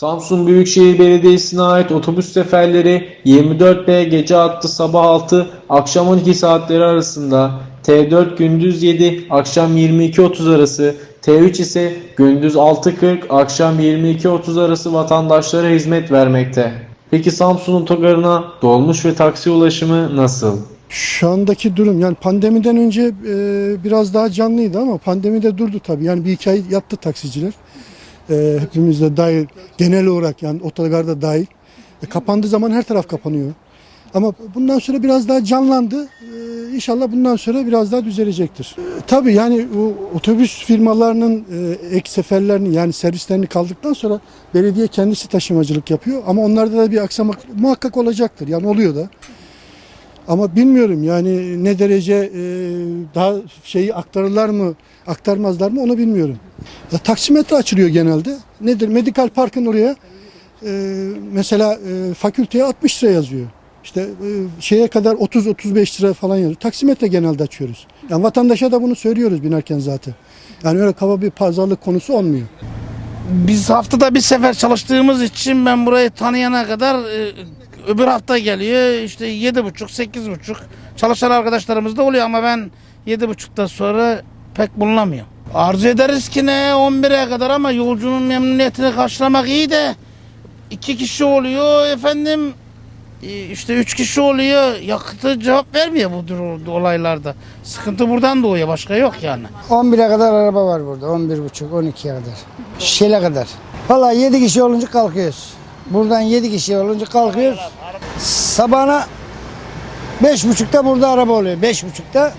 Samsun Büyükşehir Belediyesi'ne ait otobüs seferleri 24B gece hattı sabah 6, akşam 12 saatleri arasında, T4 gündüz 7, akşam 22.30 arası, T3 ise gündüz 6.40, akşam 22.30 arası vatandaşlara hizmet vermekte. Peki Samsun otogarına dolmuş ve taksi ulaşımı nasıl? Şu andaki durum yani pandemiden önce e, biraz daha canlıydı ama pandemide durdu tabii. Yani bir iki ay yattı taksiciler. E, hepimiz dahil genel olarak yani otogarda dahil. E, kapandığı zaman her taraf kapanıyor. Ama bundan sonra biraz daha canlandı. E, inşallah bundan sonra biraz daha düzelecektir. E, tabii yani bu otobüs firmalarının e, ek seferlerini yani servislerini kaldıktan sonra belediye kendisi taşımacılık yapıyor. Ama onlarda da bir aksamak muhakkak olacaktır. Yani oluyor da. Ama bilmiyorum yani ne derece e, daha şeyi aktarırlar mı, aktarmazlar mı onu bilmiyorum. Ya, taksimetre açılıyor genelde. Nedir? Medikal Park'ın oraya e, mesela e, fakülteye 60 lira yazıyor. İşte e, şeye kadar 30-35 lira falan yazıyor. Taksimetre genelde açıyoruz. Yani vatandaşa da bunu söylüyoruz binerken zaten. Yani öyle kaba bir pazarlık konusu olmuyor. Biz haftada bir sefer çalıştığımız için ben burayı tanıyana kadar e, öbür hafta geliyor işte yedi buçuk sekiz buçuk çalışan arkadaşlarımız da oluyor ama ben yedi buçuktan sonra pek bulunamıyorum. Arzu ederiz ki ne 11'e kadar ama yolcunun memnuniyetini karşılamak iyi de iki kişi oluyor efendim e, işte üç kişi oluyor yakıtı cevap vermiyor bu olaylarda. Sıkıntı buradan doğuyor başka yok yani. 11'e kadar araba var burada. 11.30, 12'ye kadar. Şile kadar. Valla 7 kişi olunca kalkıyoruz. Buradan 7 kişi olunca kalkıyoruz. Sabahına 5.30'da burada araba oluyor. 5.30'da